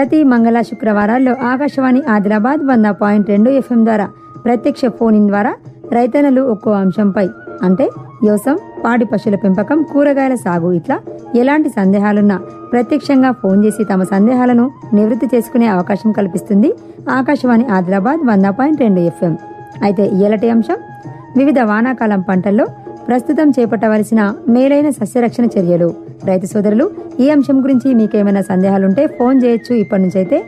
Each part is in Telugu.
ప్రతి మంగళ శుక్రవారాల్లో ఆకాశవాణి ఆదిలాబాద్ వంద పాయింట్ రెండు ఎఫ్ఎం ద్వారా ప్రత్యక్ష ఫోన్ ఇన్ ద్వారా రైతన్నలు ఒక్కో అంశంపై. అంటే వ్యవసాయం పాడి పశువుల పెంపకం కూరగాయల సాగు ఇట్లా ఎలాంటి సందేహాలున్నా ప్రత్యక్షంగా ఫోన్ చేసి తమ సందేహాలను నివృత్తి చేసుకునే అవకాశం కల్పిస్తుంది ఆకాశవాణి ఆదిలాబాద్ వంద పాయింట్ రెండు ఎఫ్ఎం. అయితే ఇయలటి అంశం వివిధ వానాకాలం పంటల్లో ప్రస్తుతం చేపట్టవలసిన మేలైన సస్యరక్షణ చర్యలు. రైతు సోదరులు ఈ అంశం గురించి మీకేమైనా సందేహాలుంటే ఫోన్ చేయొచ్చు. ఇప్పటి నుంచి అయితే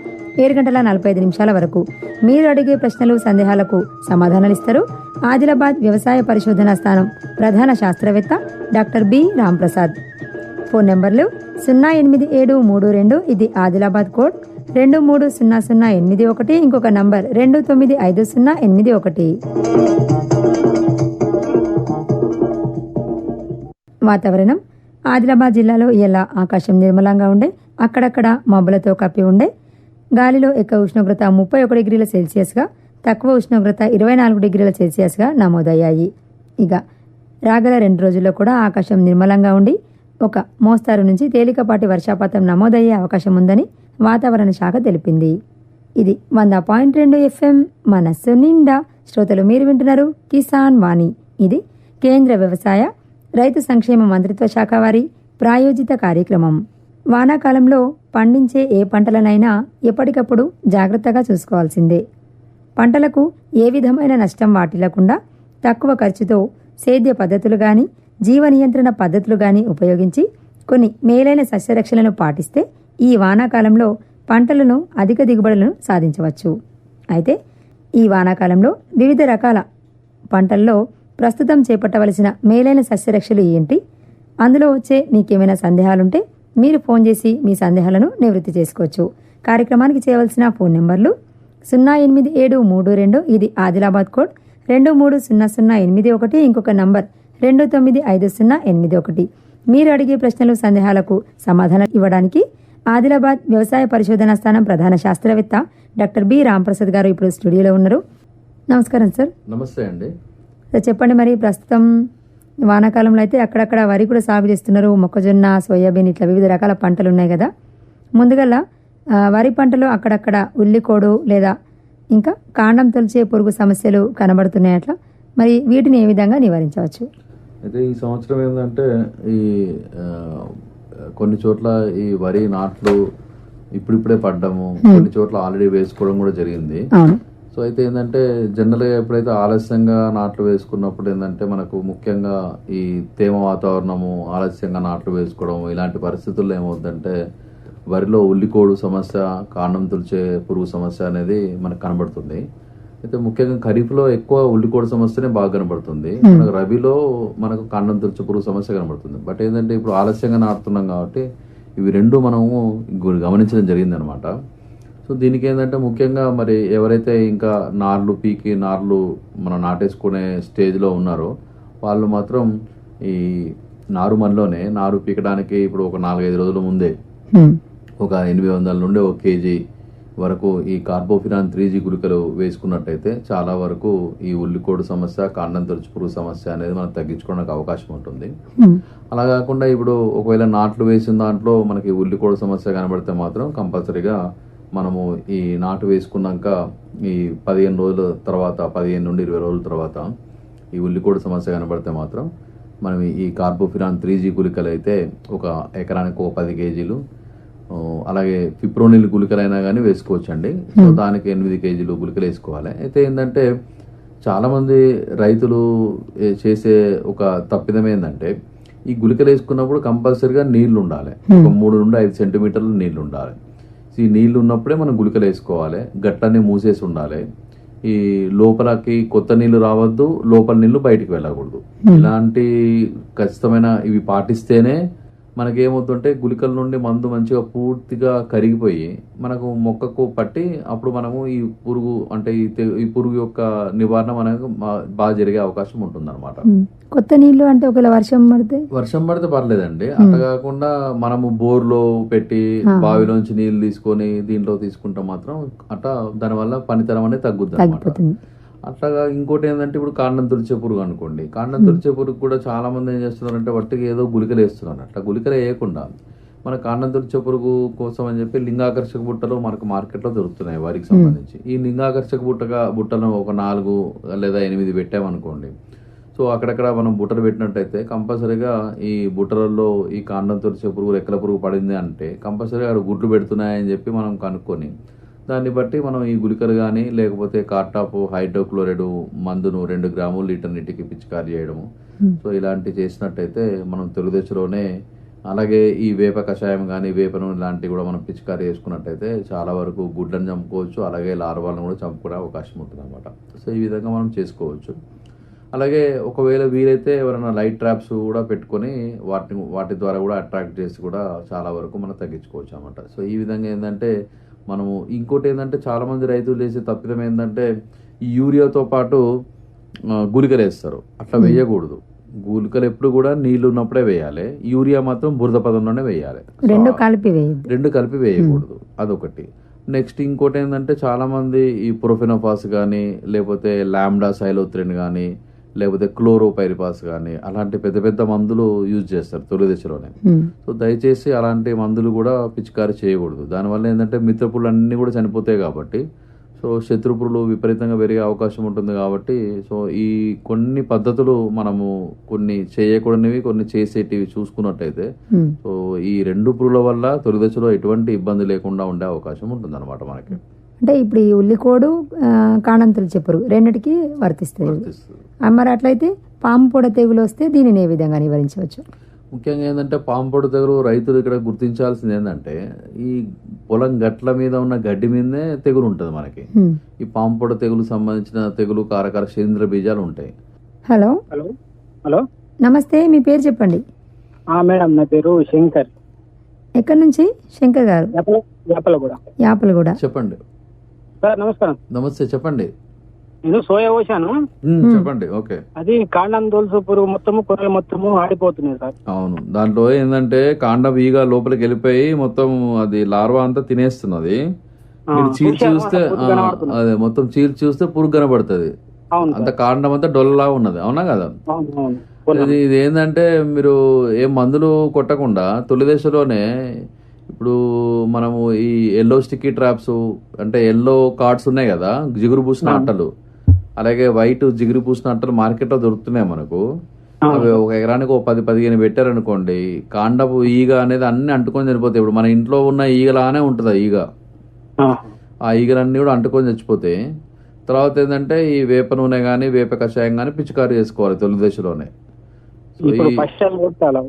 ఏడు గంటల నలభై ఐదు నిమిషాల వరకు. మీరు అడిగే ప్రశ్నలు సందేహాలకు సమాధానాలు ఇస్తారు ఆదిలాబాద్ వ్యవసాయ పరిశోధనా స్థానం ప్రధాన శాస్త్రవేత్త డాక్టర్ బి. రాంప్రసాద్. ఫోన్ నెంబర్లు సున్నా ఎనిమిది ఏడు మూడు రెండు ఇది ఆదిలాబాద్ కోడ్. రెండు మూడు సున్నా సున్నా ఎనిమిది ఒకటి ఇంకొక నంబర్ రెండు తొమ్మిది ఐదు సున్నా ఎనిమిది ఒకటి. వాతావరణం. ఆదిలాబాద్ జిల్లాలో ఎలా ఆకాశం నిర్మలంగా ఉండే అక్కడక్కడ మబ్బులతో కప్పి ఉండే. గాలిలో ఎక్కువ ఉష్ణోగ్రత ముప్పై ఒక డిగ్రీల సెల్సియస్గా తక్కువ ఉష్ణోగ్రత ఇరవై నాలుగు డిగ్రీల సెల్సియస్గా నమోదయ్యాయి. ఇక రాగల రెండు రోజుల్లో కూడా ఆకాశం నిర్మలంగా ఉండి ఒక మోస్తారు నుంచి తేలికపాటి వర్షాపాతం నమోదయ్యే అవకాశం ఉందని వాతావరణ శాఖ తెలిపింది. ఇది వంద పాయింట్ రెండు ఎఫ్ఎం మనస్సు నిండా. శ్రోతలు మీరు వింటున్నారు కిసాన్ వాణి. ఇది కేంద్ర వ్యవసాయ రైతు సంక్షేమ మంత్రిత్వ శాఖ వారి ప్రాయోజిత కార్యక్రమం. వానాకాలంలో పండించే ఏ పంటలనైనా ఎప్పటికప్పుడు జాగ్రత్తగా చూసుకోవాల్సిందే. పంటలకు ఏ విధమైన నష్టం వాటిల్లకుండా తక్కువ ఖర్చుతో సేద్య పద్ధతులు గాని జీవ నియంత్రణ పద్ధతులు గాని ఉపయోగించి కొన్ని మేలైన సస్యరక్షణను పాటిస్తే ఈ వానాకాలంలో పంటలను అధిక దిగుబడులను సాధించవచ్చు. అయితే ఈ వానాకాలంలో వివిధ రకాల పంటల్లో ప్రస్తుతం చేపట్టవలసిన మేలైన సస్యరక్షలు ఏంటి? అందులో వచ్చే మీకేమైనా సందేహాలుంటే మీరు ఫోన్ చేసి మీ సందేహాలను నివృత్తి చేసుకోవచ్చు. కార్యక్రమానికి చేయవలసిన ఫోన్ నెంబర్లు సున్నా ఎనిమిది ఏడు మూడు రెండు ఇది ఆదిలాబాద్ కోడ్. రెండు మూడు సున్నా సున్నా ఎనిమిది ఒకటి ఇంకొక నంబర్ రెండు తొమ్మిది ఐదు సున్నా ఎనిమిది ఒకటి. మీరు అడిగే ప్రశ్నలు సందేహాలకు సమాధానం ఇవ్వడానికి ఆదిలాబాద్ వ్యవసాయ పరిశోధనా స్థానం ప్రధాన శాస్త్రవేత్త డాక్టర్ బి రాంప్రసాద్ గారు ఇప్పుడు స్టూడియోలో ఉన్నారు. నమస్కారం సార్. నమస్తే అండి. సార్ చెప్పండి మరి ప్రస్తుతం వానాకాలంలో అయితే అక్కడక్కడ వరి కూడా సాగు చేస్తున్నారు. మొక్కజొన్న సోయాబీన్ ఇట్లా వివిధ రకాల పంటలు ఉన్నాయి కదా. ముందుగల వరి పంటలో అక్కడక్కడ ఉల్లికోడు లేదా ఇంకా కాండం తొలిచే పురుగు సమస్యలు కనబడుతున్నాయి అట్లా. మరి వీటిని ఏ విధంగా నివారించవచ్చు? అయితే ఈ సంవత్సరం ఏంటంటే ఈ కొన్ని చోట్ల ఈ వరి నాట్లు ఇప్పుడిప్పుడే పడ్డము. కొన్ని చోట్ల ఆల్రెడీ వేసుకోవడం కూడా జరిగింది. సో అయితే ఏంటంటే జనరల్గా ఎప్పుడైతే ఆలస్యంగా నాట్లు వేసుకున్నప్పుడు ఏంటంటే మనకు ముఖ్యంగా ఈ తేమ వాతావరణము ఆలస్యంగా నాట్లు వేసుకోవడం ఇలాంటి పరిస్థితుల్లో ఏమవుతుందంటే వరిలో ఉల్లికోడు సమస్య కాండం తులిచే పురుగు సమస్య అనేది మనకు కనబడుతుంది. అయితే ముఖ్యంగా ఖరీఫ్లో ఎక్కువ ఉల్లికోడు సమస్యనే బాగా కనబడుతుంది. మనకు రబీలో మనకు కాండం తులిచే పురుగు సమస్య కనబడుతుంది. బట్ ఏంటంటే ఇప్పుడు ఆలస్యంగా నాటుతున్నాం కాబట్టి ఇవి రెండు మనము గమనించడం జరిగిందనమాట. సో దీనికి ఏంటంటే ముఖ్యంగా మరి ఎవరైతే ఇంకా నార్లు పీకి నార్లు మనం నాటేసుకునే స్టేజ్లో ఉన్నారో వాళ్ళు మాత్రం ఈ నారు మనలోనే నారు పీకడానికి ఇప్పుడు ఒక నాలుగైదు రోజుల ముందే. ఒక ఎనిమిది వందల నుండి ఒక కేజీ వరకు ఈ కార్బోఫిరాన్ త్రీ జీ గుళికలు వేసుకున్నట్టయితే చాలా వరకు ఈ ఉల్లికోడు సమస్య కాండం తొలచి పురుగు సమస్య అనేది మనం తగ్గించుకోవడానికి అవకాశం ఉంటుంది. అలా కాకుండా ఇప్పుడు ఒకవేళ నాట్లు వేసిన దాంట్లో మనకి ఉల్లికోడు సమస్య కనబడితే మాత్రం కంపల్సరీగా మనము ఈ నాటు వేసుకున్నాక ఈ పదిహేను రోజుల తర్వాత పదిహేను నుండి ఇరవై రోజుల తర్వాత ఈ ఉల్లికోడు సమస్య కనబడితే మాత్రం మనం ఈ కార్బోఫిరాన్ త్రీ జీ గుళికలు అయితే ఒక ఎకరానికి ఒక పది కేజీలు అలాగే ఫిప్రోనిల్ గుళికలైనా కానీ వేసుకోవచ్చండి. సో దానికి ఎనిమిది కేజీలు గుళికలు వేసుకోవాలి. అయితే ఏంటంటే చాలా మంది రైతులు చేసే ఒక తప్పిదం ఏంటంటే ఈ గుళికలు వేసుకున్నప్పుడు కంపల్సరిగా నీళ్ళు ఉండాలి ఒక మూడు నుండి ఐదు సెంటీమీటర్లు నీళ్ళు ఉండాలి ఈ నీళ్ళు ఉన్నప్పుడే మనం గుళికలు వేసుకోవాలి గట్టనే మూసేసి ఉండాలి. ఈ లోపలకి కొత్త నీళ్ళు రావద్దు లోపల నీళ్ళు బయటికి వెళ్ళకూడదు. ఇలాంటి ఖచ్చితమైన ఇవి పాటిస్తేనే మనకేమవుతుంటే గుళికల నుండి మందు మంచిగా పూర్తిగా కరిగిపోయి మనకు మొక్కకు పట్టి అప్పుడు మనము ఈ పురుగు అంటే ఈ ఈ పురుగు యొక్క నివారణ మనకు బాగా జరిగే అవకాశం ఉంటుందన్నమాట. ఉమ్. కొత్త నీళ్ళు అంటే ఒకవేళ వర్షం పడితే? వర్షం పడితే పర్లేదండి. అట్లా కాకుండా మనము బోర్లో పెట్టి. బావిలోంచి నీళ్ళు తీసుకొని దీంట్లో తీసుకుంటే మాత్రం అట్లా దానివల్ల పనితనం అనేది తగ్గుద్ది అనమాట అట్లాగా ఇంకోటి ఏంటంటే ఇప్పుడు కాండం తుడిచే పురుగు అనుకోండి. కాండం తుడిచే పురుగు కూడా చాలా మంది ఏం చేస్తున్నారంటే వట్టికి ఏదో గుళికలు వేస్తున్నారు. అట్లా గుళికలు వేయకుండా మన కాండం తుడిచే పురుగు కోసం అని చెప్పి లింగాకర్షక బుట్టలు మనకు మార్కెట్లో దొరుకుతున్నాయి వారికి సంబంధించి. ఈ లింగాకర్షక బుట్టగా బుట్టలను ఒక నాలుగు లేదా ఎనిమిది పెట్టామనుకోండి. సో అక్కడక్కడ మనం బుట్టలు పెట్టినట్టయితే కంపల్సరీగా ఈ బుట్టలలో ఈ కాండం తుడిచే పురుగు రెక్కల పురుగు పడింది అంటే కంపల్సరీగా అక్కడ గుడ్లు పెడుతున్నాయని చెప్పి మనం కనుక్కొని దాన్ని బట్టి మనం ఈ గుళికలు కానీ లేకపోతే కార్టాప్ హైడ్రోక్లోరైడ్ మందును రెండు గ్రాములు లీటర్ నీటికి పిచికారి చేయడము. సో ఇలాంటివి చేసినట్టయితే మనం తొలిదశలోనే అలాగే ఈ వేప కషాయం కానీ వేప నూనె లాంటివి కూడా మనం పిచికారి చేసుకున్నట్టయితే చాలా వరకు గుడ్లను చంపుకోవచ్చు. అలాగే లార్వాలను కూడా చంపుకునే అవకాశం ఉంటుంది అనమాట సో ఈ విధంగా మనం చేసుకోవచ్చు. అలాగే ఒకవేళ వీలైతే ఎవరైనా లైట్ ట్రాప్స్ కూడా పెట్టుకొని వాటిని వాటి ద్వారా కూడా అట్రాక్ట్ చేసి కూడా చాలా వరకు మనం తగ్గించుకోవచ్చు అనమాట సో ఈ విధంగా ఏంటంటే మనము ఇంకోటి ఏంటంటే చాలా మంది రైతులు చేసే తప్పిదం ఏంటంటే ఈ యూరియాతో పాటు గుళికలు వేస్తారు. అట్లా వేయకూడదు. గుళికలు ఎప్పుడు కూడా నీళ్ళు ఉన్నప్పుడే వేయాలి. యూరియా మాత్రం బురద పదంలోనే వేయాలి. రెండు కలిపి రెండు కలిపి వేయకూడదు. అదొకటి. నెక్స్ట్ ఇంకోటి ఏంటంటే చాలా మంది ఈ ప్రొఫెనోఫాస్ కానీ లేకపోతే లామ్డా సైలోత్రిన్ కానీ లేకపోతే క్లోరోపైరిపాస్ కానీ అలాంటి పెద్ద పెద్ద మందులు యూజ్ చేస్తారు తొలి దశలోనే. సో దయచేసి అలాంటి మందులు కూడా పిచికారి చేయకూడదు దానివల్ల ఏంటంటే మిత్రపులు అన్నీ కూడా చనిపోతాయి కాబట్టి సో శత్రుపురులు విపరీతంగా పెరిగే అవకాశం ఉంటుంది కాబట్టి సో ఈ కొన్ని పద్ధతులు మనము కొన్ని చేయకూడనివి కొన్ని చేసేటివి చూసుకున్నట్టయితే. సో ఈ రెండు పురుగుల వల్ల తొలి దశలో ఎటువంటి ఇబ్బంది లేకుండా ఉండే అవకాశం ఉంటుంది అనమాట మనకి అంటే ఇప్పుడు ఈ ఉల్లికోడు కాణంతులు చెప్పురు. రెండిటికి వర్తిస్తుంది. మరి అట్లయితే పాము పొడ తెగులు వస్తే దీనిని ఏ విధంగా నివారించవచ్చు? ముఖ్యంగా ఏంటంటే పాంపొడు తెగులు రైతులు ఇక్కడ గుర్తించాల్సింది ఏంటంటే ఈ పొలం గట్ల మీద ఉన్న గడ్డి మీదనే తెగులు ఉంటుంది మనకి. ఈ పాంపొడ తెగులు సంబంధించిన తెగులు కారకార శేంద్ర బీజాలు ఉంటాయి. హలో? హలో? హలో? నమస్తే మీ పేరు చెప్పండి. ఆ, మేడం నా పేరు శంకర్. ఎక్కడి నుంచి? శంకర్ గారు. యాపల యాపల కూడా యాపలగూడ. చెప్పండి. సార్ నమస్కారం. నమస్తే చెప్పండి. నేను సోయా పోసాను చెప్పండి ఓకే. అది కాండం దోల్సు పురుగు మొత్తము కూరలు మొత్తము ఆడిపోతున్నాయి సార్. అవును. దాంట్లో ఏంటంటే కాండం ఈగ లోపలికి వెళ్ళిపోయి మొత్తం అది లార్వా అంతా తినేస్తున్నది. మీరు చీల్చి చూస్తే. అదే మొత్తం చీల్చి చూస్తే పురుగు కనబడుతుంది. అవును అంత. కాండం అంతా డొల్లలా ఉన్నది అవునా కదా? అవును అవును. పొలం. ఇది ఇది ఏంటంటే మీరు ఏ మందులు కొట్టకుండా తొలి దశలోనే ఇప్పుడు మనము ఈ ఎల్లో స్టిక్కీ ట్రాప్స్ అంటే ఎల్లో కార్డ్స్ ఉన్నాయి కదా జిగురు పూసిన. అట్టలు. అలాగే వైట్ జిగురు పూసిన అట్టలు మార్కెట్లో దొరుకుతున్నాయి మనకు. అవి ఒక ఎకరానికి ఒక పది పదిహేను పెట్టారనుకోండి కాండపు ఈగ అనేది అన్ని అంటుకొని చనిపోతాయి. ఇప్పుడు మన ఇంట్లో ఉన్న ఈగలానే ఉంటుంది ఈగ. ఆ, ఆ ఈగలన్నీ కూడా అంటుకొని చచ్చిపోతాయి తర్వాత ఏంటంటే ఈ వేప నూనె కానీ వేప కషాయం కానీ పిచికారి చేసుకోవాలి తొలి దశలోనే.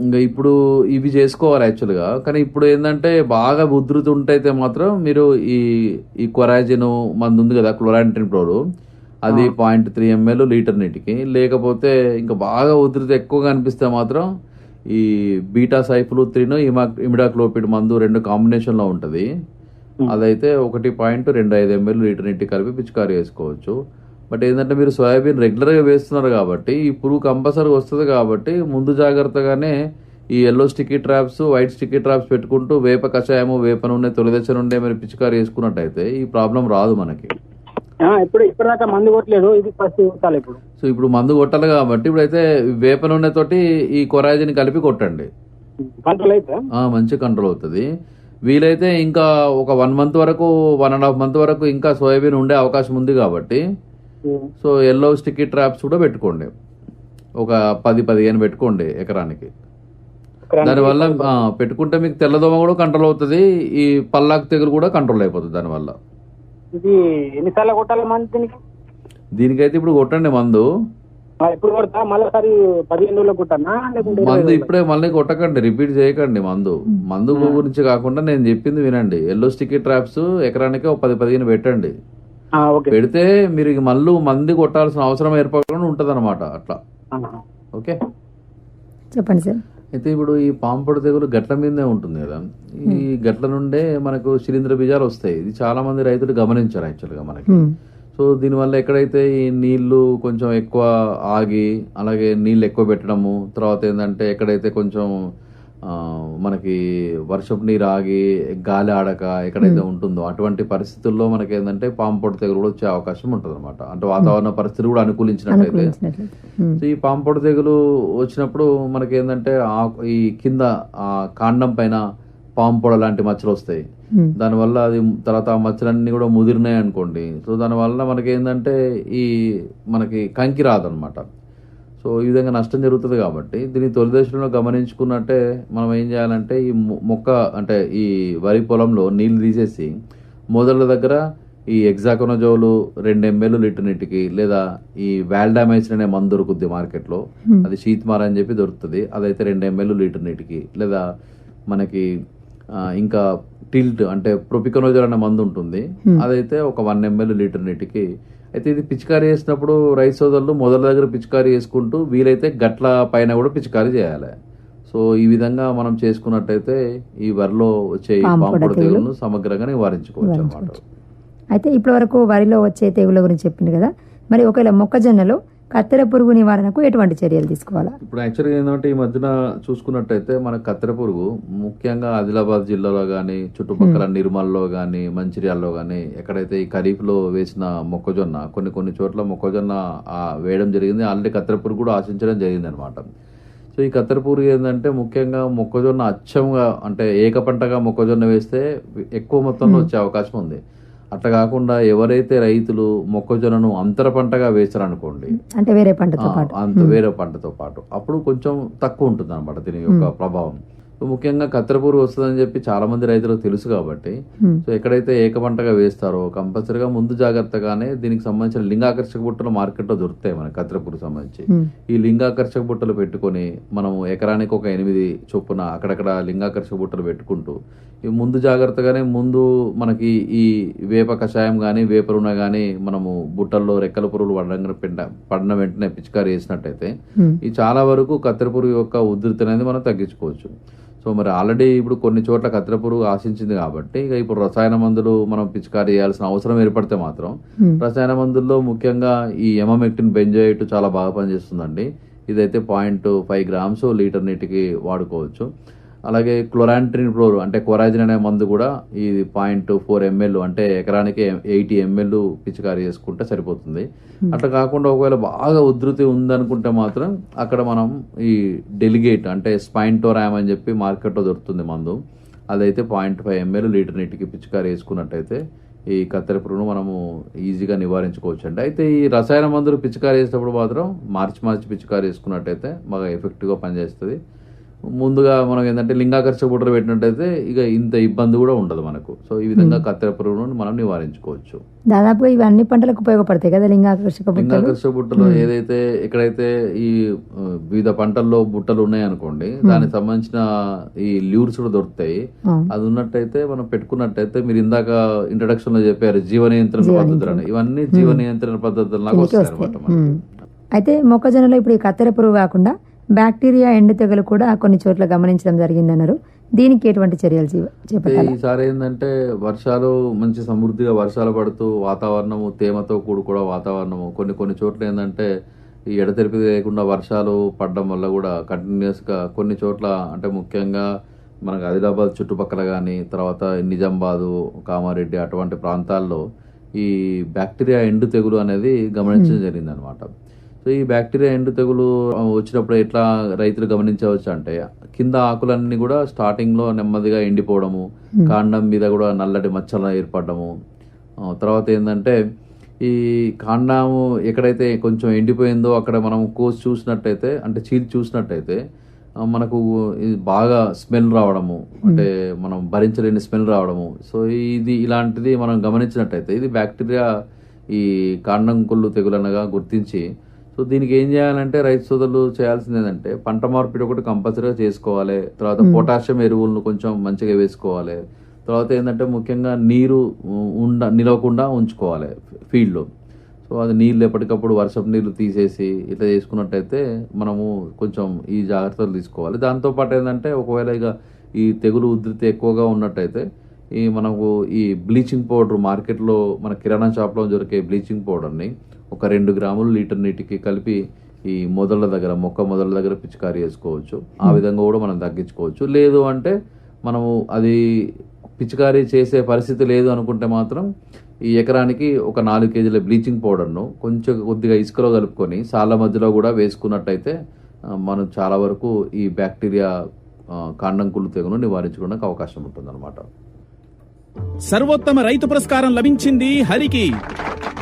ఇంకా ఇప్పుడు ఇవి చేసుకోవాలి యాక్చువల్గా కానీ ఇప్పుడు ఏంటంటే బాగా ఉధృతి ఉంటైతే మాత్రం మీరు ఈ ఈ కొరాజిన్ మందు ఉంది కదా క్లోరాంటిన్ ప్రోడు. అది. పాయింట్ త్రీ ఎంఎల్ లీటర్ నీటికి. లేకపోతే ఇంకా బాగా ఉధృతి ఎక్కువగా అనిపిస్తే మాత్రం ఈ బీటా సైఫ్లు త్రీను ఇమా ఇమిడాక్లోపిడ్ మందు రెండు కాంబినేషన్లో ఉంటుంది. అదైతే ఒకటి పాయింట్ రెండు ఐదు ఎంఎల్ లీటర్ నీటి కలిపి పిచికారి వేసుకోవచ్చు బట్ ఏంటంటే మీరు సోయాబీన్ రెగ్యులర్గా వేస్తున్నారు కాబట్టి ఈ పురుగు కంపల్సరీ వస్తుంది కాబట్టి ముందు జాగ్రత్తగానే ఈ yellow sticky traps white sticky traps పెట్టుకుంటూ వేప కషాయము వేప నూనె తొలిదశ నుండే మీరు పిచికారి వేసుకున్నట్టయితే ఈ ప్రాబ్లం రాదు మనకి. ఇప్పుడు ఇప్పటిదాకా మందు కొట్టలేదు ఇది ఫస్ట్ కొట్టాలి ఇప్పుడు. సో ఇప్పుడు మందు కొట్టాలి కాబట్టి ఇప్పుడైతే వేప నూనె తోటి ఈ కొరాజిన్ కలిపి కొట్టండి. కంట్రోల్ అయితే మంచి కంట్రోల్ అవుతుంది. వీలైతే ఇంకా ఒక వన్ మంత్ వరకు వన్ అండ్ హాఫ్ మంత్ వరకు ఇంకా సోయాబీన్ ఉండే అవకాశం ఉంది కాబట్టి సో ఎల్లో స్టిక్కీ ట్రాప్స్ కూడా పెట్టుకోండి. ఒక పది పదిహేను పెట్టుకోండి ఎకరానికి. దానివల్ల పెట్టుకుంటే మీకు తెల్లదోమ కూడా కంట్రోల్ అవుతుంది ఈ పల్లాకు తెగులు కూడా కంట్రోల్ అయిపోతుంది దానివల్ల. ఇది ఎన్నిసార్లు కొట్టాలి మంది దీనికి? దీనికైతే ఇప్పుడు కొట్టండి మందు. ఆ, ఎప్పుడు కొడతా మళ్ళీసారి పదిహేను రోజులు కొట్టానా? లేకుంటే ఇరవై మందు? ఇప్పుడే మళ్ళీ కొట్టకండి రిపీట్ చేయకండి మందు. మందు గురించి కాకుండా నేను చెప్పింది వినండి. ఎల్లో స్టిక్కీ ట్రాప్స్ ఎకరానికి ఒక పది పదిహేను పెట్టండి. పెడితే మీరు మళ్ళీ మంది కొట్టాల్సిన అవసరం ఏర్పడకుండా ఉంటుంది అనమాట అట్లా. ఓకే? చెప్పండి సార్. అయితే ఇప్పుడు ఈ పాంపొడ తెగులు గట్ల మీదే ఉంటుంది కదా. ఈ గట్ల నుండే మనకు శిలీంద్ర బీజాలు వస్తాయి. ఇది చాలా మంది రైతులు గమనించారు యాక్చువల్గా మనకి. సో దీనివల్ల ఎక్కడైతే ఈ నీళ్ళు కొంచెం ఎక్కువ ఆగి అలాగే నీళ్ళు ఎక్కువ పెట్టడము తర్వాత ఏంటంటే ఎక్కడైతే కొంచెం మనకి వర్షపు నీరు ఆగి గాలి ఆడక ఎక్కడైతే ఉంటుందో అటువంటి పరిస్థితుల్లో మనకి ఏంటంటే పాము పొట్టు తెగులు కూడా వచ్చే అవకాశం ఉంటుంది అనమాట అంటే వాతావరణ పరిస్థితులు కూడా అనుకూలించినట్లయితే. అనుకూలించినట్లయితే. ఉమ్, సో ఈ పాము పొట్టు తెగులు వచ్చినప్పుడు మనకి ఏంటంటే ఆ- ఈ కింద ఆ కాండం పైన పాము పొడ లాంటి మచ్చలు వస్తాయి. దానివల్ల అది తర్వాత ఆ మచ్చలన్నీ కూడా ముదిరినాయి అనుకోండి సో దానివల్ల మనకి ఏంటంటే ఈ మనకి కంకి రాదనమాట సో ఈ విధంగా నష్టం జరుగుతుంది కాబట్టి దీన్ని తొలి దశలో గమనించుకున్నట్టే మనం ఏం చేయాలంటే ఈ మొక్క అంటే ఈ వరి పొలంలో నీళ్ళు తీసేసి మొదల దగ్గర ఈ ఎగ్జాకోనజోలు రెండు ఎంఎల్ లీటర్ నీటికి లేదా ఈ వాల్డామైసిన్ అనే మందు దొరుకుద్ది మార్కెట్లో. అది శీత్మార్ అని చెప్పి దొరుకుతుంది. అదైతే రెండు ఎంఎల్ లీటర్ నీటికి లేదా మనకి ఇంకా టిల్ట్ అంటే ప్రొపికనోజల్ అనే మందు ఉంటుంది. అదైతే ఒక వన్ ఎంఎల్ లీటర్ నీటికి అయితే ఇది పిచికారీ చేసినప్పుడు రైతు సోదరులు మొదల దగ్గర పిచికారీ చేసుకుంటూ వీలైతే గట్ల పైన కూడా పిచికారీ చేయాలి. సో ఈ విధంగా మనం చేసుకున్నట్టయితే ఈ వరిలో వచ్చే పాంపొడ తెగులను సమగ్రంగా నివారించుకోవచ్చు అనమాట అయితే ఇప్పటి వరకు వరిలో వచ్చే తెగుల గురించి చెప్పింది కదా. మరి ఒకవేళ మొక్కజొన్నలో కత్తెర పురుగు నివారణకు ఎటువంటి చర్యలు తీసుకోవాలా? ఇప్పుడు యాక్చువల్గా ఏంటంటే ఈ మధ్యన చూసుకున్నట్టయితే మన కత్తెర పురుగు ముఖ్యంగా ఆదిలాబాద్ జిల్లాలో కానీ చుట్టుపక్కల నిర్మల్లో కానీ మంచిర్యాలలో కానీ ఎక్కడైతే ఈ ఖరీఫ్లో వేసిన మొక్కజొన్న కొన్ని కొన్ని చోట్ల మొక్కజొన్న వేయడం జరిగింది. ఆల్రెడీ కత్తెర పురుగు కూడా ఆశించడం జరిగింది అనమాట సో ఈ కత్తెర పురుగు ఏంటంటే ముఖ్యంగా మొక్కజొన్న అచ్చంగా అంటే ఏక పంటగా మొక్కజొన్న వేస్తే ఎక్కువ మొత్తంలో వచ్చే అవకాశం ఉంది. అట్లా కాకుండా ఎవరైతే రైతులు మొక్కజొన్నను అంతర పంటగా వేస్తారనుకోండి అంటే వేరే పంటతో పాటు. అంత వేరే పంటతో పాటు. అప్పుడు కొంచెం తక్కువ ఉంటుంది అనమాట దీని యొక్క ప్రభావం. సో ముఖ్యంగా కత్తెర పురుగు వస్తుందని చెప్పి చాలా మంది రైతులకు తెలుసు కాబట్టి సో ఎక్కడైతే ఏక పంటగా వేస్తారో కంపల్సరీగా ముందు జాగ్రత్తగానే దీనికి సంబంధించిన లింగాకర్షక బుట్టలు మార్కెట్లో దొరుకుతాయి మనకి కత్తెర పురుగు సంబంధించి ఈ లింగాకర్షక బుట్టలు పెట్టుకొని మనం ఎకరానికి ఒక ఎనిమిది చొప్పున అక్కడక్కడ లింగాకర్షక బుట్టలు పెట్టుకుంటూ ముందు జాగ్రత్తగానే ముందు మనకి ఈ వేప కషాయం కానీ వేప నూనె కానీ మనము బుట్టల్లో రెక్కల పురుగులు పడడం పడిన వెంటనే పిచికారి చేసినట్టయితే ఉమ్, ఈ చాలా వరకు కత్తెర పురుగు యొక్క ఉధృతి అనేది మనం తగ్గించుకోవచ్చు. సో మరి ఆల్రెడీ ఇప్పుడు కొన్ని చోట్ల కత్తెర పురుగు ఆశించింది కాబట్టి ఇక ఇప్పుడు రసాయన మందులు మనం పిచికారీ చేయాల్సిన అవసరం ఏర్పడితే మాత్రం ఉమ్, రసాయన మందుల్లో ముఖ్యంగా ఈ ఎమమెక్టిన్ బెంజోయిట్ చాలా బాగా పనిచేస్తుందండి. ఇదైతే పాయింట్ ఫైవ్ గ్రామ్స్ లీటర్ నీటికి వాడుకోవచ్చు. అలాగే క్లోరాంట్రిన్ ఫ్లోర్ అంటే కొరాజిన్ అనే మందు కూడా ఇది పాయింట్ ఫోర్ ఎంఎల్ అంటే ఎకరానికి ఎయిటీ ఎంఎల్ పిచికారీ చేసుకుంటే సరిపోతుంది. అట్లా కాకుండా ఒకవేళ బాగా ఉధృతి ఉందనుకుంటే మాత్రం అక్కడ మనం ఈ డెలిగేట్ అంటే స్పైంటోరామ్ అని చెప్పి మార్కెట్లో దొరుకుతుంది మందు. అదైతే పాయింట్ ఫైవ్ ఎంఎల్ లీటర్ నీటికి పిచికారీ వేసుకున్నట్టయితే ఈ కత్తెర పురుగును మనము ఈజీగా నివారించుకోవచ్చు అండి అయితే ఈ రసాయన మందులు పిచికారీ చేసేటప్పుడు మాత్రం మార్చి మార్చి పిచికారీ వేసుకున్నట్టయితే బాగా ఎఫెక్టివ్గా పనిచేస్తుంది. ముందుగా మనం ఏంటంటే లింగాకర్షక బుట్టలు పెట్టినట్టయితే ఇక ఇంత ఇబ్బంది కూడా ఉండదు మనకు. సో ఈ విధంగా కత్తెర పురుగును మనం నివారించుకోవచ్చు. దాదాపుగా ఇవి అన్ని పంటలకు ఉపయోగపడతాయి కదా లింగాకర్షక బుట్టలు లింగాకర్షక బుట్టలు ఏదైతే ఎక్కడైతే ఈ వివిధ పంటల్లో బుట్టలు ఉన్నాయనుకోండి దానికి సంబంధించిన ఈ ల్యూర్స్ కూడా దొరుకుతాయి. అది ఉన్నట్టయితే మనం పెట్టుకున్నట్టయితే మీరు ఇందాక ఇంట్రడక్షన్లో చెప్పారు జీవ నియంత్రణ పద్ధతులు అని. ఇవన్నీ జీవ నియంత్రణ పద్ధతులు లాగా వస్తాయి అనమాట. అయితే మొక్కజొన్నలో ఇప్పుడు ఈ కత్తెర పురుగు కాకుండా బ్యాక్టీరియా ఎండు తెగులు కూడా కొన్ని చోట్ల గమనించడం జరిగిందన్నారు. దీనికి ఎటువంటి చర్యలు చేపట్టాలి? ఈసారి ఏంటంటే వర్షాలు మంచి సమృద్ధిగా వర్షాలు పడుతూ వాతావరణము తేమతో కూడు కూడా వాతావరణము. కొన్ని కొన్ని చోట్ల ఏంటంటే ఈ ఎడతెరిపి లేకుండా వర్షాలు పడడం వల్ల కూడా కంటిన్యూస్గా కొన్ని చోట్ల అంటే ముఖ్యంగా మనకు ఆదిలాబాద్ చుట్టుపక్కల కానీ తర్వాత నిజామాబాదు కామారెడ్డి అటువంటి ప్రాంతాల్లో ఈ బ్యాక్టీరియా ఎండు తెగులు అనేది గమనించడం జరిగింది అనమాట సో ఈ బ్యాక్టీరియా ఎండు తెగులు వచ్చినప్పుడు ఎట్లా రైతులు గమనించవచ్చు అంటే కింద ఆకులన్నీ కూడా స్టార్టింగ్లో నెమ్మదిగా ఎండిపోవడము కాండం మీద కూడా నల్లటి మచ్చలు ఏర్పడము. తర్వాత ఏంటంటే ఈ కాండము ఎక్కడైతే కొంచెం ఎండిపోయిందో అక్కడ మనం కోసి చూసినట్టయితే అంటే చీల్చి చూసినట్టయితే మనకు ఇది బాగా స్మెల్ రావడము అంటే మనం భరించలేని స్మెల్ రావడము. సో ఇది ఇలాంటిది మనం గమనించినట్టయితే ఇది బ్యాక్టీరియా ఈ కాండం కొల్లు తెగులనగా గుర్తించి సో దీనికి ఏం చేయాలంటే రైతు సోదరులు చేయాల్సింది ఏంటంటే పంట మార్పిడి ఒకటి కంపల్సరీగా చేసుకోవాలి. తర్వాత పొటాషియం ఎరువులను కొంచెం మంచిగా వేసుకోవాలి. తర్వాత ఏంటంటే ముఖ్యంగా నీరు ఉండ నిలవకుండా ఉంచుకోవాలి ఫీల్డ్లో. సో అది నీళ్ళు ఎప్పటికప్పుడు వర్షపు నీళ్ళు తీసేసి ఇట్లా చేసుకున్నట్టయితే మనము కొంచెం ఈ జాగ్రత్తలు తీసుకోవాలి. దాంతోపాటు ఏంటంటే ఒకవేళ ఇక ఈ తెగులు ఉధృతి ఎక్కువగా ఉన్నట్టయితే ఈ మనకు ఈ బ్లీచింగ్ పౌడర్ మార్కెట్లో మన కిరాణా షాప్లో దొరికే బ్లీచింగ్ పౌడర్ని ఒక రెండు గ్రాములు లీటర్ నీటికి కలిపి ఈ మొదళ్ళ దగ్గర మొక్క మొదళ్ళ దగ్గర పిచికారీ చేసుకోవచ్చు. ఆ విధంగా కూడా మనం తగ్గించుకోవచ్చు. లేదు అంటే మనము అది పిచికారీ చేసే పరిస్థితి లేదు అనుకుంటే మాత్రం ఈ ఎకరానికి ఒక నాలుగు కేజీల బ్లీచింగ్ పౌడర్ను కొంచెం కొద్దిగా ఇసుకలో కలుపుకొని సాళ్ళ మధ్యలో కూడా వేసుకున్నట్టయితే మనం చాలా వరకు ఈ బ్యాక్టీరియా కాండం కుళ్ళు తెగును నివారించుకోవడానికి అవకాశం ఉంటుందన్నమాట. సర్వోత్తమ రైతు పురస్కారం లభించింది హరికి.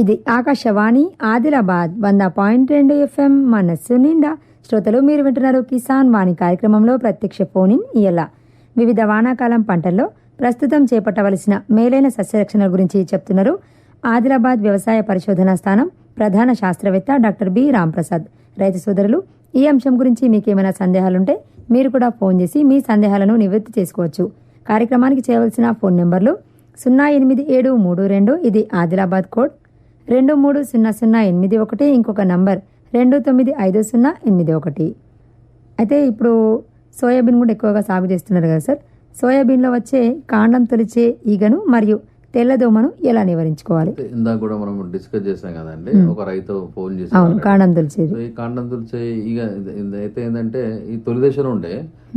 ఇది ఆకాశవాణి ఆదిలాబాద్ వంద పాయింట్ రెండు ఎఫ్ఎం మనస్సు నిండా. శ్రోతలు మీరు వింటున్నారు కిసాన్ వాణి కార్యక్రమంలో ప్రత్యక్ష ఫోనిన్ ఇన్ ఇయల వివిధ వానాకాలం పంటల్లో ప్రస్తుతం చేపట్టవలసిన మేలైన సస్యరక్షణ గురించి చెప్తున్నారు ఆదిలాబాద్ వ్యవసాయ పరిశోధనా స్థానం ప్రధాన శాస్త్రవేత్త డాక్టర్ బి రాంప్రసాద్. రైతు సోదరులు ఈ అంశం గురించి మీకేమైనా సందేహాలుంటే మీరు కూడా ఫోన్ చేసి మీ సందేహాలను నివృత్తి చేసుకోవచ్చు. కార్యక్రమానికి చేయవలసిన ఫోన్ నెంబర్లు సున్నా ఎనిమిది ఏడు మూడు రెండు ఇది ఆదిలాబాద్ కోడ్ రెండు మూడు సున్నా సున్నా ఎనిమిది ఒకటి ఇంకొక నంబర్ రెండు తొమ్మిది ఐదు సున్నా ఎనిమిది ఒకటి. అయితే ఇప్పుడు సోయాబీన్ కూడా ఎక్కువగా సాగు చేస్తున్నారు కదా సార్. సోయాబీన్లో వచ్చే కాండం తొలిచే ఈగను మరియు తెల్లదోమను ఎలా నివారించుకోవాలి? ఇందాక కూడా మనం డిస్కస్ చేసాం కదండి ఒక రైతు ఫోన్ చేసి కాండం తొలిచేది. ఈ కాండం తులిచే ఇక ఇది అయితే ఏంటంటే ఈ తొలి దశలో ఉండే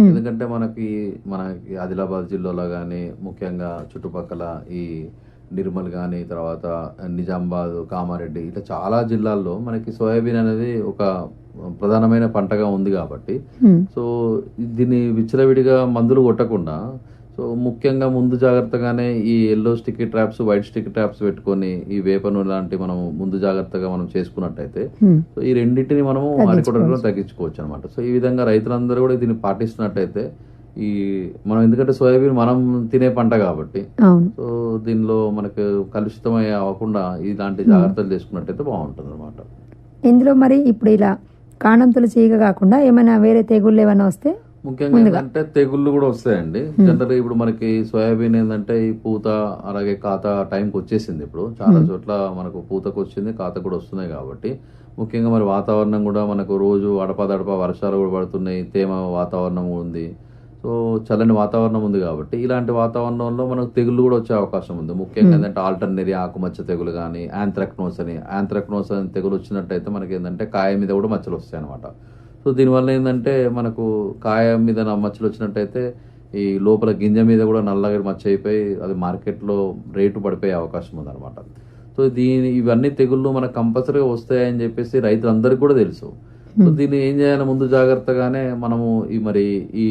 ఎందుకంటే మనకి మనకి ఆదిలాబాద్ జిల్లాలో కానీ ముఖ్యంగా చుట్టుపక్కల ఈ నిర్మల్ కానీ తర్వాత నిజామాబాద్ కామారెడ్డి ఇట్లా చాలా జిల్లాల్లో మనకి సోయాబీన్ అనేది ఒక ప్రధానమైన పంటగా ఉంది కాబట్టి. సో దీన్ని విచ్చలవిడిగా మందులు కొట్టకుండా సో ముఖ్యంగా ముందు జాగ్రత్తగానే ఈ yellow sticky traps white sticky traps పెట్టుకొని ఈ వేప నూనె లాంటి మనం ముందు జాగ్రత్తగా మనం చేసుకున్నట్టయితే. సో ఈ రెండింటిని మనము తగ్గించుకోవచ్చు. అరికొట్టడంలో తగ్గించుకోవచ్చు అనమాట సో ఈ విధంగా రైతులందరూ కూడా దీన్ని పాటిస్తున్నట్టయితే ఈ మనం ఎందుకంటే సోయాబీన్ మనం తినే పంట కాబట్టి సో దీనిలో మనకు కలుషితం అవ్వకుండా ఇలాంటి జాగ్రత్తలు తీసుకున్నట్టయితే బాగుంటుంది అనమాట ఇందులో మరి ఇప్పుడు ఇలా కాండం తొలిచే ఈగ కాకుండా ఏమైనా వేరే తెగుళ్ళు ఏమైనా వస్తే ముఖ్యంగా ఏంటంటే తెగుళ్ళు కూడా వస్తాయండి. జనరల్ ఇప్పుడు మనకి సోయాబీన్ ఏంటంటే ఈ పూత అలాగే కాత టైంకి వచ్చేసింది ఇప్పుడు. చాలా చోట్ల మనకు పూతకు వచ్చింది కాత కూడా వస్తున్నాయి కాబట్టి. ముఖ్యంగా మరి వాతావరణం కూడా మనకు రోజు అడపదడప వర్షాలు కూడా పడుతున్నాయి తేమ వాతావరణం ఉంది. సో చల్లని వాతావరణం ఉంది కాబట్టి ఇలాంటి వాతావరణంలో మనకు తెగుళ్ళు కూడా వచ్చే అవకాశం ఉంది. ముఖ్యంగా ఏంటంటే ఆల్టర్నరీ ఆకుమచ్చ తెగులు కానీ యాంథ్రాక్నోస్ అని యాంథ్రాక్నోస్ అని తెగులు వచ్చినట్టయితే మనకి ఏంటంటే కాయ మీద కూడా మచ్చలు వస్తాయి అనమాట సో దీనివల్ల ఏంటంటే మనకు కాయ మీద మచ్చలు వచ్చినట్టయితే ఈ లోపల గింజ మీద కూడా నల్లగా మచ్చ అయిపోయి అది మార్కెట్లో రేటు పడిపోయే అవకాశం ఉందన్నమాట. సో దీని ఇవన్నీ తెగుళ్ళు మనకు కంపల్సరీగా వస్తాయని చెప్పేసి రైతులందరికీ కూడా తెలుసు. సో దీన్ని ఏం చేయాలి? ముందు జాగ్రత్తగానే మనము ఈ మరి ఈ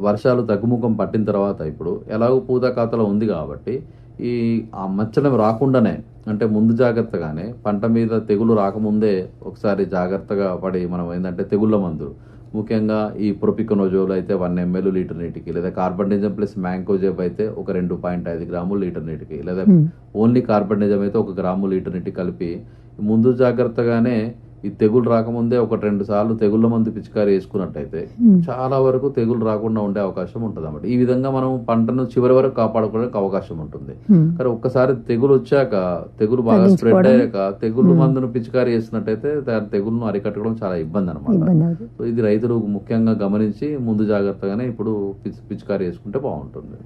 వర్షాలు తగ్గుముఖం పట్టిన తర్వాత ఇప్పుడు ఎలాగో పూత ఖాతాలో ఉంది కాబట్టి ఈ ఆ మచ్చలు రాకుండానే అంటే ముందు జాగ్రత్తగానే పంట మీద తెగులు రాకముందే ఒకసారి జాగ్రత్తగా పడి మనం ఏంటంటే తెగుళ్ళ మందులు. ముఖ్యంగా ఈ ప్రొపికనోజోల్ అయితే వన్ ఎంఎల్ లీటర్ నీటికి లేదా కార్బన్డిజం ప్లస్ మ్యాంకోజెబ్ అయితే ఒక రెండు పాయింట్ ఐదు గ్రాములు లీటర్ నీటికి లేదా ఓన్లీ కార్బన్డిజం అయితే ఒక గ్రాము లీటర్ నీటికి కలిపి ముందు జాగ్రత్తగానే ఈ తెగులు రాకముందే ఒక రెండు సార్లు తెగుళ్ళ మందు పిచికారి వేసుకున్నట్టయితే చాలా వరకు తెగులు రాకుండా ఉండే అవకాశం ఉంటుంది అన్నమాట ఈ విధంగా మనం పంటను చివరి వరకు కాపాడుకోవడానికి అవకాశం ఉంటుంది. హ్మ్. కానీ ఒక్కసారి తెగులు వచ్చాక తెగులు బాగా స్ప్రెడ్. అయ్యాక తెగులు మందును పిచికారి చేసినట్టయితే దాని తెగులును అరికట్టడం చాలా ఇబ్బంది అనమాట సో ఇది రైతులు ముఖ్యంగా గమనించి ముందు జాగ్రత్తగానే ఇప్పుడు పిచి- పిచికారి చేసుకుంటే బాగుంటుంది.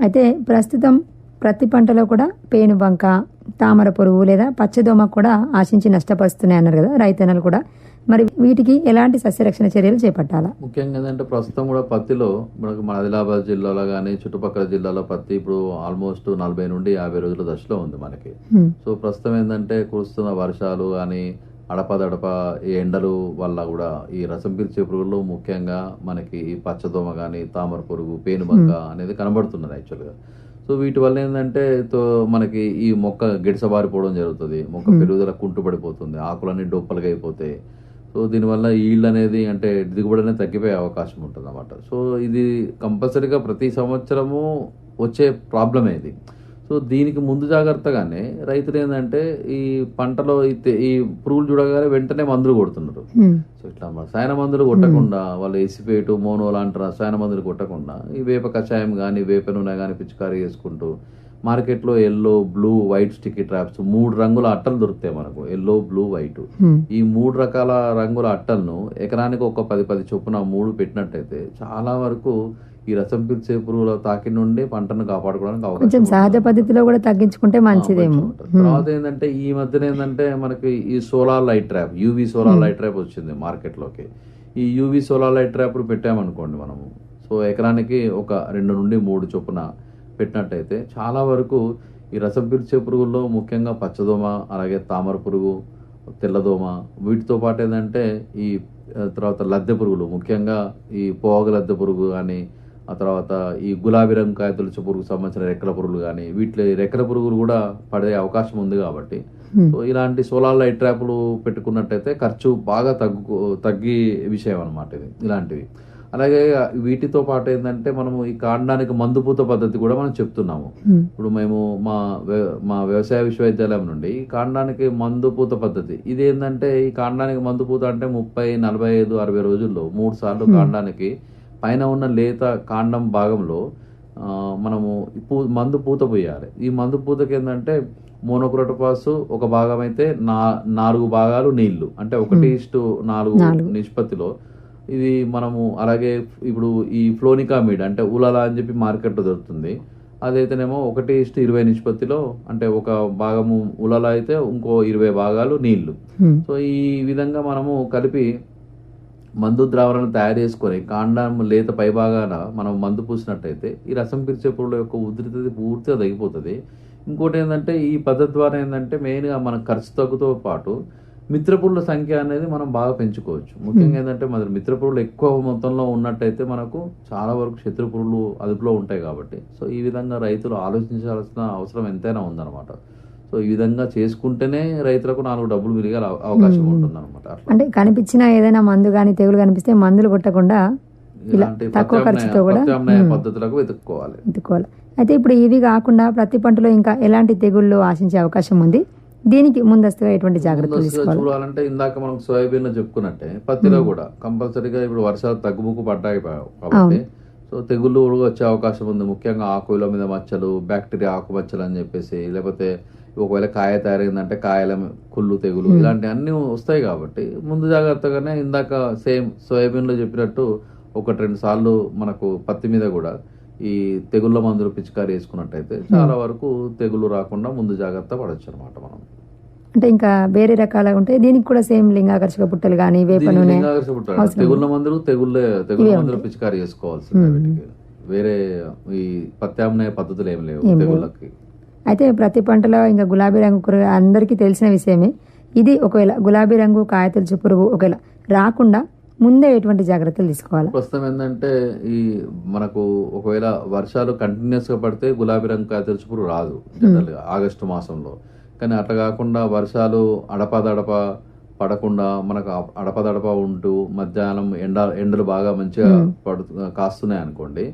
అయితే ప్రస్తుతం ప్రతి పంటలో కూడా పేను బంక తామర పురుగు లేదా పచ్చదోమ కూడా ఆశించి నష్టపరుస్తున్నాయి అన్నారు కదా రైతన్నలు కూడా. మరి వీటికి ఎలాంటి సస్యరక్షణ చర్యలు చేపట్టాలా? ముఖ్యంగా ఏంటంటే ప్రస్తుతం కూడా పత్తిలో మనకు మన ఆదిలాబాద్ జిల్లాలో కానీ చుట్టుపక్కల జిల్లాలో పత్తి ఇప్పుడు ఆల్మోస్ట్ నలభై నుండి యాభై రోజుల దశలో ఉంది మనకి. సో ప్రస్తుతం ఏంటంటే కురుస్తున్న వర్షాలు కానీ అడపదడప ఈ ఎండలు వల్ల కూడా ఈ రసం పీల్చే పురుగులు ముఖ్యంగా మనకి ఈ పచ్చదోమ కానీ తామర పురుగు పేనుబంక అనేది కనబడుతున్నది యాక్చువల్గా. సో వీటి వల్ల ఏంటంటే మనకి ఈ మొక్క గిడసబారిపోవడం జరుగుతుంది. మొక్క పెరుగుదల కుంటుపడిపోతుంది. ఆకులన్నీ డొప్పలుగా అయిపోతాయి సో దీనివల్ల ఈల్డ్ అనేది అంటే దిగుబడి అనేది తగ్గిపోయే అవకాశం ఉంటుంది అన్నమాట సో ఇది కంపల్సరీగా ప్రతి సంవత్సరము వచ్చే ప్రాబ్లమే ఇది. సో దీనికి ముందు జాగ్రత్తగానే రైతులు ఏంటంటే ఈ పంటలో ఈ పురుగులు చూడగానే వెంటనే మందులు కొడుతున్నారు. సో ఇట్లా రసాయన మందులు కొట్టకుండా వాళ్ళు ఎసిపేటు మోనో లాంటి రసాయన మందులు కొట్టకుండా ఈ వేప కషాయం కానీ వేప నూనె కానీ పిచికారీ చేసుకుంటూ మార్కెట్లో yellow blue white sticky traps మూడు రంగుల అట్టలు దొరుకుతాయి మనకు ఎల్లో బ్లూ వైట్. ఈ మూడు రకాల రంగుల అట్టలను ఎకరానికి ఒక పది పది చొప్పున మూడు పెట్టినట్టయితే చాలా వరకు ఈ రసం పీల్చే పురుగుల తాకి నుండి పంటను కాపాడుకోవడానికి అవకాశం కొంచెం సహజ. పద్ధతిలో కూడా తగ్గించుకుంటే మంచిదేమో. తర్వాత ఏంటంటే ఈ మధ్యన ఏంటంటే మనకి ఈ solar light trap UV solar light trap వచ్చింది మార్కెట్లోకి ఈ యూవి సోలార్ లైట్ ట్రాప్ పెట్టామనుకోండి మనము. సో ఎకరానికి ఒక రెండు నుండి మూడు చొప్పున పెట్టినట్టయితే చాలా వరకు ఈ రసం పీల్చే పురుగుల్లో ముఖ్యంగా పచ్చదోమ అలాగే తామర పురుగు తెల్లదోమ వీటితో పాటు ఏంటంటే ఈ తర్వాత లద్దె పురుగులు ముఖ్యంగా ఈ పోగ లద్దె పురుగు కానీ ఆ తర్వాత ఈ గులాబీ రంగు కాయ తొలిచే పురుగు సంబంధించిన రెక్కల పురుగులు కానీ వీటిలో రెక్కల పురుగులు కూడా పడే అవకాశం ఉంది కాబట్టి. సో ఇలాంటి సోలార్ లైట్ ట్రాప్లు పెట్టుకున్నట్టయితే ఖర్చు బాగా తగ్గు తగ్గి విషయం అనమాట ఇది ఇలాంటివి. అలాగే వీటితో పాటు ఏంటంటే మనము ఈ కాండానికి మందుపూత పద్ధతి కూడా మనం చెప్తున్నాము. ఇప్పుడు మేము మా మా వ్యవసాయ విశ్వవిద్యాలయం నుండి ఈ కాండానికి మందు పూత పద్ధతి. ఇది ఏంటంటే ఈ కాండానికి మందు పూత అంటే ముప్పై నలభై ఐదు అరవై రోజుల్లో మూడు సార్లు కాండానికి పైన ఉన్న లేత కాండం భాగంలో మనము పూ మందు పూత పోయాలి. ఈ మందు పూతకి ఏంటంటే మోనోక్రోటోపాస్ ఒక భాగం అయితే నా నాలుగు భాగాలు నీళ్ళు. అంటే ఒకటి ఇష్టు నాలుగు. నిష్పత్తిలో. ఇది మనము అలాగే ఇప్పుడు ఈ ఫ్లోనికామిడ్ అంటే ఉలాలా అని చెప్పి మార్కెట్లో దొరుకుతుంది. అదైతేనేమో ఒకటి ఇష్టు ఇరవై నిష్పత్తిలో అంటే ఒక భాగము ఉలల అయితే ఇంకో ఇరవై భాగాలు నీళ్ళు. సో ఈ విధంగా మనము కలిపి మందు ద్రావణాలను తయారు చేసుకొని కాండం లేత పైభాగాన మనం మందు పూసినట్టయితే ఈ రసం పీల్చే పురుగుల యొక్క ఉధృతి పూర్తిగా తగ్గిపోతుంది. ఇంకోటి ఏంటంటే ఈ పద్ధతి ద్వారా ఏంటంటే మెయిన్గా మన ఖర్చు తగ్గుతో పాటు మిత్రపురుల సంఖ్య అనేది మనం బాగా పెంచుకోవచ్చు. ముఖ్యంగా ఏంటంటే మన మిత్రపురులు ఎక్కువ మొత్తంలో ఉన్నట్టయితే మనకు చాలా వరకు శత్రుపురులు అదుపులో ఉంటాయి కాబట్టి. సో ఈ విధంగా రైతులు ఆలోచించాల్సిన అవసరం ఎంతైనా ఉందన్నమాట. సో ఈ విధంగా చేసుకుంటేనే రైతులకు నాలుగు డబ్బులు విరిగే అవ- అవకాశం ఉంటుంది అనమాట అంటే కనిపించిన ఏదైనా మందు కానీ తెగులు కనిపిస్తే మందులు కొట్టకుండా తక్కువ ఖర్చుతో కూడా. పద్ధతులకు వెతుక్కోవాలి. ఎత్తుకోవాలి అయితే ఇప్పుడు ఇవి కాకుండా ప్రతి పంటలో ఇంకా ఎలాంటి తెగుళ్ళు ఆశించే అవకాశం ఉంది? దీనికి ముందస్తుగా ఎటువంటి జాగ్రత్తలు చూడాలంటే ఇందాక మనం సోయాబీన్ చెప్పుకున్నట్టే పత్తిలో కూడా కంపల్సరీగా ఇప్పుడు వర్షాలు తగ్గుముక్కు పడ్డాయి కాబట్టి సో తెగుళ్ళు కూడా వచ్చే అవకాశం ఉంది. ముఖ్యంగా ఆకుల మీద మచ్చలు బ్యాక్టీరియా ఆకు మచ్చలు అని చెప్పేసి లేకపోతే ఒకవేళ కాయ తయారైందంటే కాయల కుళ్ళు తెగులు ఇలాంటి అన్ని వస్తాయి కాబట్టి ముందు జాగ్రత్తగానే ఇందాక సేమ్ సోయాబీన్లో చెప్పినట్టు ఒకటి రెండు సార్లు మనకు పత్తి మీద కూడా ఈ తెగుళ్ళ మందులు పిచికారి వేసుకున్నట్టయితే చాలా వరకు తెగులు రాకుండా ముందు జాగ్రత్త పడవచ్చు అనమాట మనం. అంటే ఇంకా వేరే రకాల ఉంటాయి. దీనికి కూడా సేమ్ లింగాకర్షక పుట్టలు కానీ వేప నూనె. తెగుళ్ళ మందులు తెగుళ్ళే తెగుళ్ళ మందులు. పిచికారి చేసుకోవాల్సిందే. వీటికి. వేరే ఈ ప్రత్యామ్నాయ పద్ధతులు ఏం లేవు. తెగుళ్ళకి. అయితే ప్రతి పంటలో ఇంకా గులాబీ రంగు పురుగు అందరికీ తెలిసిన విషయమే. ఇది ఒకవేళ గులాబీ రంగు కాయతొలుచు పురుగు ఒకవేళ రాకుండా ముందే ఎటువంటి జాగ్రత్తలు తీసుకోవాలి? ప్రస్తుతం ఏంటంటే ఈ మనకు ఒకవేళ వర్షాలు కంటిన్యూస్గా పడితే గులాబీ రంగు కాయ తెలుచుపురు రాదు. జనరల్గా ఆగస్టు మాసంలో. కానీ అట్లా కాకుండా వర్షాలు అడపదడప పడకుండా మనకు అడపదడప ఉంటూ మధ్యాహ్నం ఎండ ఎండలు బాగా మంచిగా పడు కాస్తున్నాయి అనుకోండి.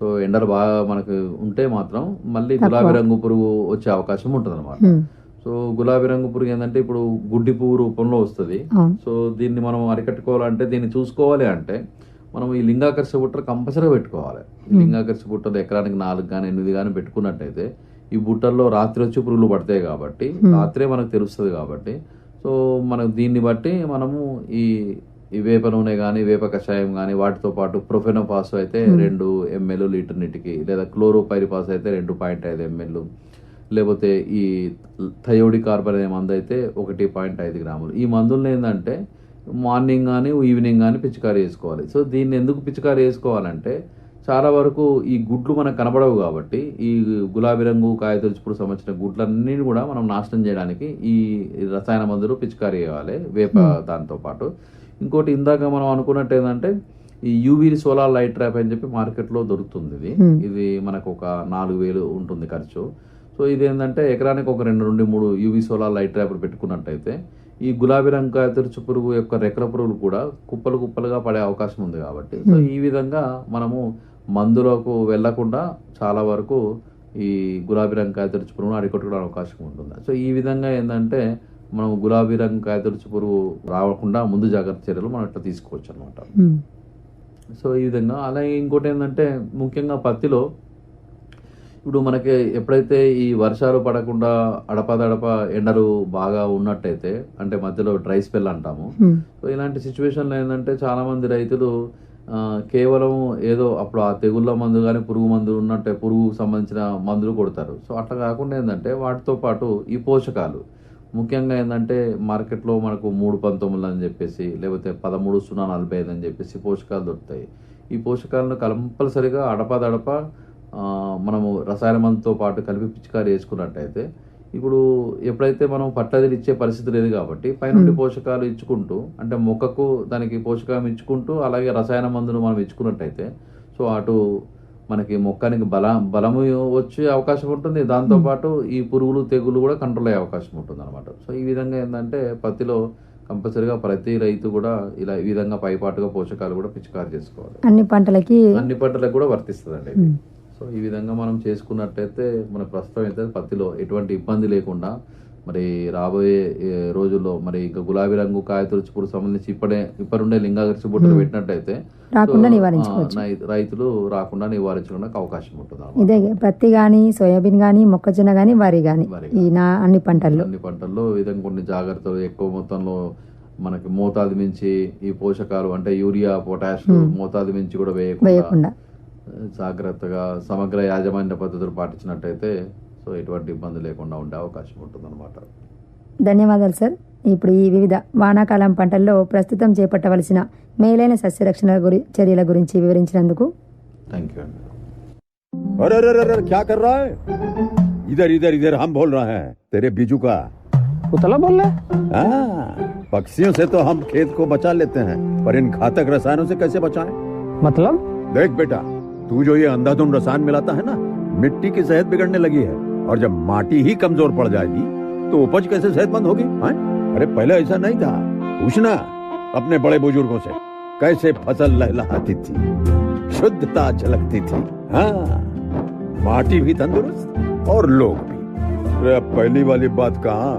సో ఎండలు బాగా మనకు ఉంటే మాత్రం మళ్ళీ గులాబీ రంగు పురుగు వచ్చే అవకాశం ఉంటుంది హ్మ్. సో గులాబీ రంగు పురుగు ఏంటంటే ఇప్పుడు గుడ్డి పువ్వు రూపంలో వస్తుంది. సో దీన్ని మనం అరికట్టుకోవాలంటే దీన్ని చూసుకోవాలి అంటే మనం ఈ లింగాకర్ష బుట్టలు కంపల్సరీగా పెట్టుకోవాలి. లింగాకర్ష బుట్టలు ఎకరానికి నాలుగు కానీ ఎనిమిది కానీ పెట్టుకున్నట్టయితే ఈ బుట్టల్లో రాత్రి వచ్చి పురుగులు పడతాయి కాబట్టి రాత్రే మనకు తెలుస్తుంది కాబట్టి. సో మనకు దీన్ని బట్టి మనము ఈ ఈ వేప నూనె కానీ వేప కషాయం కానీ వాటితో పాటు ప్రొఫెనోపాస్ అయితే రెండు ఎంఎల్ లీటర్ నీటికి లేదా క్లోరోపైరిపాస్ అయితే రెండు పాయింట్ ఐదు ఎంఎల్. లేకపోతే ఈ థయోడి కార్బన్ అనే మందు అయితే ఒకటి పాయింట్ ఐదు గ్రాములు. ఈ మందులను ఏంటంటే మార్నింగ్ కానీ ఈవినింగ్ కానీ పిచికారీ వేసుకోవాలి సో దీన్ని ఎందుకు పిచికారీ వేసుకోవాలంటే చాలా వరకు ఈ గుడ్లు మనకు కనబడవు కాబట్టి ఈ గులాబీ రంగు కాయతొలుచుపుడు సంబంధించిన గుడ్లన్నీ కూడా మనం నాశనం చేయడానికి ఈ రసాయన మందులు పిచికారీ చేయాలి వేప దాంతో పాటు. ఇంకోటి ఇందాక మనం అనుకున్నట్టు ఏంటంటే ఈ యూవీ సోలార్ లైట్ ట్రాప్ అని చెప్పి మార్కెట్లో దొరుకుతుంది ఇది. Hmm. ఇది మనకు ఒక నాలుగు వేలు ఉంటుంది ఖర్చు. సో ఇది ఏంటంటే ఎకరానికి ఒక రెండు నుండి మూడు యూవీ సోలార్ లైట్ ట్రాప్లు పెట్టుకున్నట్టయితే ఈ గులాబీ రంగు కాయతొలుచు పురుగు యొక్క రెక్కల పురుగులు కూడా కుప్పలు కుప్పలుగా పడే అవకాశం ఉంది కాబట్టి. సో ఈ విధంగా మనము మందులకు వెళ్ళకుండా చాలా వరకు ఈ గులాబీ రంగు కాయతొలుచు పురుగును అరికొట్టుకోవడం అవకాశం ఉంటుంది. సో ఈ విధంగా ఏంటంటే మనం గులాబీ రంగు కాయతొలుచు పురుగు రాకుండా ముందు జాగ్రత్త చర్యలు మనం ఇట్లా తీసుకోవచ్చు అనమాట సో ఈ విధంగా అలాగే ఇంకోటి ఏంటంటే ముఖ్యంగా పత్తిలో ఇప్పుడు మనకి ఎప్పుడైతే ఈ వర్షాలు పడకుండా అడపదడప ఎండలు బాగా ఉన్నట్టయితే అంటే మధ్యలో డ్రై స్పెల్ అంటాము. సో ఇలాంటి సిచ్యువేషన్లో ఏంటంటే చాలా మంది రైతులు కేవలం ఏదో అప్పుడు ఆ తెగుళ్ళ మందు కానీ పురుగు మందు ఉన్నట్టే పురుగుకు సంబంధించిన మందులు కొడతారు. సో అట్లా కాకుండా ఏంటంటే వాటితో పాటు ఈ పోషకాలు. ముఖ్యంగా ఏంటంటే మార్కెట్లో మనకు మూడు పంతొమ్మిది అని చెప్పేసి లేకపోతే పదమూడు సున్నా నలభై ఐదు అని చెప్పేసి పోషకాలు దొరుకుతాయి. ఈ పోషకాలను కంపల్సరిగా అడపదడప మనము రసాయన మందుతో పాటు కలిపి పిచికారి వేసుకున్నట్టయితే ఇప్పుడు ఎప్పుడైతే మనం పట్టదిలు ఇచ్చే పరిస్థితి లేదు కాబట్టి పైనుండి పోషకాలు ఇచ్చుకుంటూ అంటే మొక్కకు దానికి పోషకం ఇచ్చుకుంటూ అలాగే రసాయన మందులు మనం ఇచ్చుకున్నట్టయితే సో అటు మనకి మొక్కానికి బల బలము వచ్చే అవకాశం ఉంటుంది. దాంతోపాటు ఈ పురుగులు తెగులు కూడా కంట్రోల్ అయ్యే అవకాశం ఉంటుంది అనమాట సో ఈ విధంగా ఏంటంటే పత్తిలో కంపల్సరిగా ప్రతి రైతు కూడా ఇలా ఈ విధంగా పైపాటుగా పోషకాలు కూడా పిచికారి చేసుకోవాలి. అన్ని పంటలకి అన్ని పంటలకు కూడా వర్తిస్తుందండి. ఉమ్, సో ఈ విధంగా మనం చేసుకున్నట్టయితే మన ప్రస్తుతం అయితే పత్తిలో ఎటువంటి ఇబ్బంది లేకుండా మరి రాబోయే రోజుల్లో మరి ఇంకా గులాబీ రంగు కాయతొలుచుపుడు సంబంధించి ఇప్పుడే ఇప్పుడుండే లింగాగర్షి బుట్టలు పెట్టినట్టయితే. ఆ, నై- రైతులు రాకుండా నివారించడానికి అవకాశం ఉంటుంది. ఇదే పత్తి గాని సోయాబీన్ గాని మొక్కజొన్న గాని వరి గాని ఈ నా అన్ని పంటల్లో. అన్ని పంటల్లో విధంగా కొన్ని జాగ్రత్తలు ఎక్కువ మొత్తంలో మనకి మోతాదు మించి ఈ పోషకాలు అంటే యూరియా పొటాష్ మోతాదు మించి కూడా వేయకుండా. జాగ్రత్తగా సమగ్ర యాజమాన్య పద్ధతులు పాటించినట్టయితే సో ఎటువంటి ఇబ్బంది లేకుండా ఉండే అవకాశం ఉంటుందన్నమాట ధన్యవాదాలు సార్ ఇప్పుడు ఈ వివిధ వానాకాలం పంటల్లో ప్రస్తుతం చేపట్టవలసిన మేలైన సస్యరక్షణ గురి చర్యల గురించి వివరించినందుకు థ్యాంక్ యూ అండి अरे अरे अरे अरे, क्या कर रहा है इधर इधर इधर हम बोल रहे हैं तेरे बीजू का उतला बोल रहे हाँ, पक्षियों से तो हम खेत को बचा लेते हैं पर इन घातक रसायनों से कैसे बचाएं? मतलब देख बेटा तू जो ये अंधाधुंध रसायन मिलाता है ना मिट्टी की सेहत बिगड़ने लगी है और जब माटी ही कमज़ोर पड़ जाएगी तो उपज कैसे सेहतमंद होगी हाँ? अरे पहले ऐसा नहीं था। पूछना अपने बड़े बुज़ुर्गों से कैसे फ़सल लहलहाती थी शुद्धता झलकती थी हाँ? माटी भी तंदुरुस्त और लोग भी। अरे अब पहली वाली बात कहा?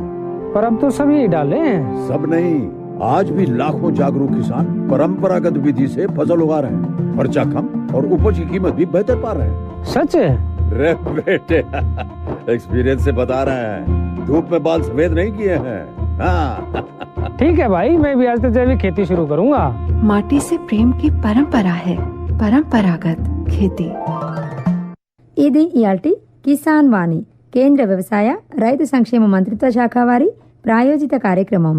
पर अब तो सभी डाले हैं। सब नहीं आज भी लाखों जागरूक किसान परंपरागत विधि से फ़सल उगा रहे हैं खर्चा कम और उपज की कीमत भी बेहतर पा रहे हैं सच है रे बेटे एक्सपीरियंस से बता रहे हैं धूप में बाल सफेद नहीं किए हैं हाँ ठीक है भाई मैं भी आज से जैविक खेती शुरू करूंगा माटी से प्रेम की परंपरा है परंपरागत खेती ఇది ఇయాల్టి కిసాన్ వాణి కేంద్ర వ్యవసాయ రైతు సంక్షేమ మంత్రిత్వ శాఖ వారి ప్రాయోజిత కార్యక్రమం